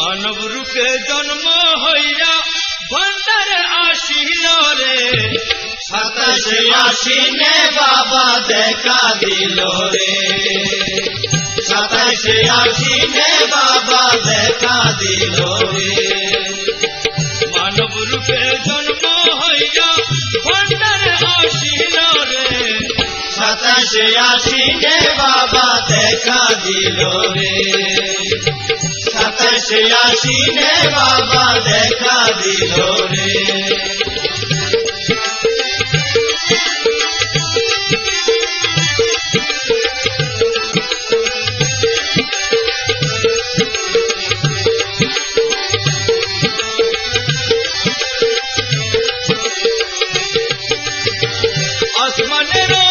মানব রূপে জন্ম হইয়া ভণ্ডারে আসিল রে। সাতাশে আশিনে বাবা দেখা দিল রে। সাতাশে আশিনে বাবা দেখা দিল রে। মানব রূপে জন্ম হইয়া ভণ্ডারে আসিল রে। সাতাশে আশিনে বাবা দেখা দিল রে। সাতাশে আশিনে বাবা দেখা দিল রে আসমানের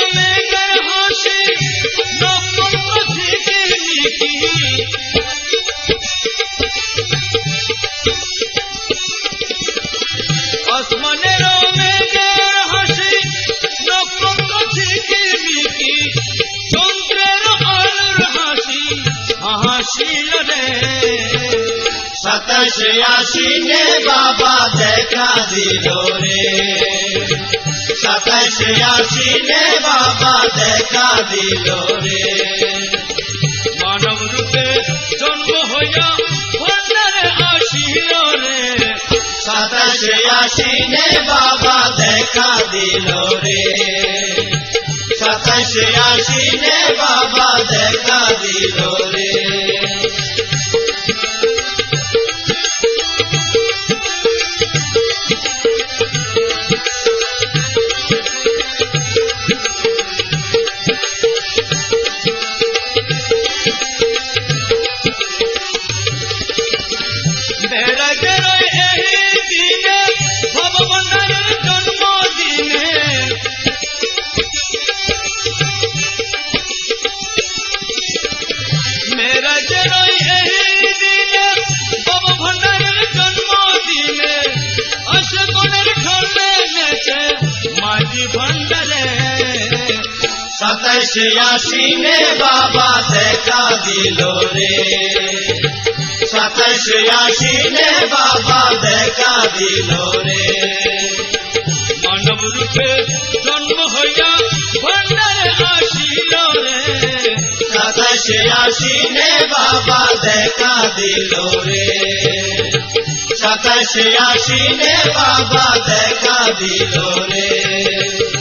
সাতাশে আশিনে বাবা দেখা দিল রে। সাতাশে আশিনে বাবা দেখা দিল রে। মানব রূপে জন্ম হইয়া ভণ্ডারে আসিল রে। সাতাশে আশিনে বাবা দেখা দিল রে। সাতাশে আশিনে বাবা দেখা দিল সাতাশে আশিনে বাবা দেখা দিল রে। সাতাশে আশিনে বাবা দেখা দিল রে। মানব রূপে জন্ম হইয়া ভণ্ডারে আসিল রে। সাতাশে আশিনে বাবা দেখা দিল রে। সাতাশে বাবা দেখা দিল রে।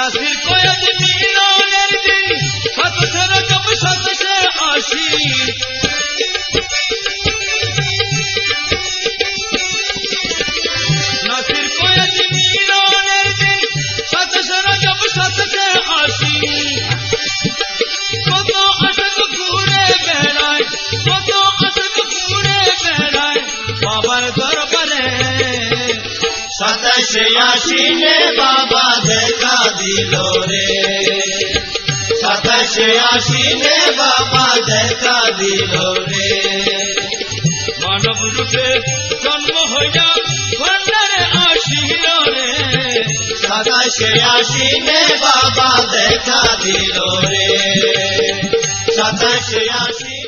নাসির কয়েদ মিলনের দিন সাতশের জব সাতশে আশি। নাসির কয়েদ মিলনের দিন সাতশের জব সাতশে আশি। কত আশক ঘুরে বেড়ায়, কত আশক ঘুরে বেড়ায়, বাবার দরবারে। সাতাশে আশিনে বাবা সাতাশে আসিলে বাবা দেখা দিল রে মানব রূপে জন্ম হইয়া ভণ্ডারে আসিল রে সাতাশে আসিলে বাবা দেখা দিল রে সাতাশে আশিনে